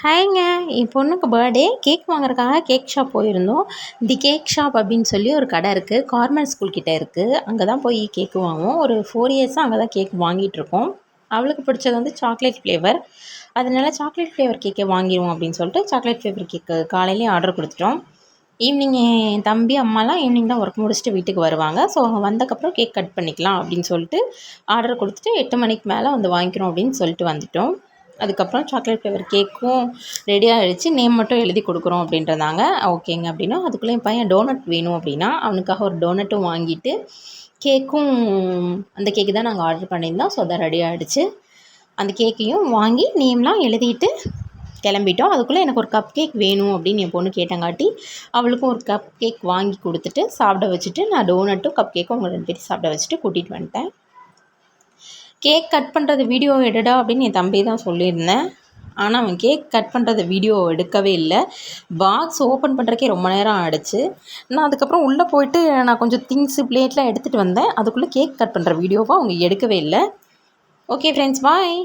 ஹாய்ங்க என் பொண்ணுக்கு birthday cake வாங்குறதுக்காக கேக் ஷாப் போயிருந்தோம். தி கேக் ஷாப் அப்படின்னு சொல்லி ஒரு கடை இருக்குது கார்மெண்ட் ஸ்கூல் கிட்டே இருக்குது அங்கே தான் போய் கேக்கு வாங்குவோம். ஒரு ஃபோர் இயர்ஸாக அங்கே தான் கேக் வாங்கிட்டுருக்கோம் அவளுக்கு பிடிச்சது வந்து சாக்லேட் ஃப்ளேவர் அதனால சாக்லேட் ஃப்ளேவர் கேக்கே வாங்கிடுவோம் அப்படின்னு சொல்லிட்டு சாக்லேட் ஃப்ளேவர் கேக்கு காலையிலேயே ஆர்டர் கொடுத்துட்டோம். ஈவினிங் என் தம்பி அம்மாலாம் ஈவினிங் தான் ஒர்க் முடிச்சுட்டு வீட்டுக்கு வருவாங்க. ஸோ அவங்க வந்தக்கப்புறம் கேக் கட் பண்ணிக்கலாம் அப்படின்னு சொல்லிட்டு ஆர்டர் கொடுத்துட்டு எட்டு மணிக்கு மேலே வந்து வாங்கிக்கிறோம் அப்படின்னு சொல்லிட்டு வந்துட்டோம். அதுக்கப்புறம் சாக்லேட் ஃப்ளேவர் கேக்கும் ரெடி ஆகிடுச்சு நேம் மட்டும் எழுதி கொடுக்குறோம் அப்படின்றதாங்க. ஓகேங்க அப்படின்னா அதுக்குள்ளே என் பையன் டோனட் வேணும் அப்படின்னா அவனுக்காக ஒரு டோனட்டும் வாங்கிட்டு கேக்கும் அந்த கேக்கு தான் நாங்கள் ஆர்டர் பண்ணியிருந்தோம். ஸோ அதான் ரெடி ஆகிடுச்சு அந்த கேக்கையும் வாங்கி நேம்லாம் எழுதிட்டு கிளம்பிட்டோம். அதுக்குள்ளே எனக்கு ஒரு கப் கேக் வேணும் அப்படின்னு என் பொண்ணு கேட்டங்காட்டி அவளுக்கும் ஒரு கப் கேக் வாங்கி கொடுத்துட்டு சாப்பிட வச்சுட்டு நான் டோனட்டும் கப் கேக்கும் அவங்க ரெண்டு பேரும் சாப்பிட வச்சுட்டு கூட்டிகிட்டு வந்துட்டேன். கேக் கட் பண்ணுறது வீடியோ எடுடா அப்படின்னு என் தம்பி தான் சொல்லியிருந்தேன். ஆனால் அவன் கேக் கட் பண்ணுறது வீடியோ எடுக்கவே இல்லை. பாக்ஸ் ஓப்பன் பண்ணுறக்கே ரொம்ப நேரம் ஆகிடுச்சு நான் அதுக்கப்புறம் உள்ளே போயிட்டு நான் கொஞ்சம் திங்ஸு பிளேட்லாம் எடுத்துகிட்டு வந்தேன். அதுக்குள்ளே கேக் கட் பண்ணுற வீடியோவை அவங்க எடுக்கவே இல்லை. Okay friends bye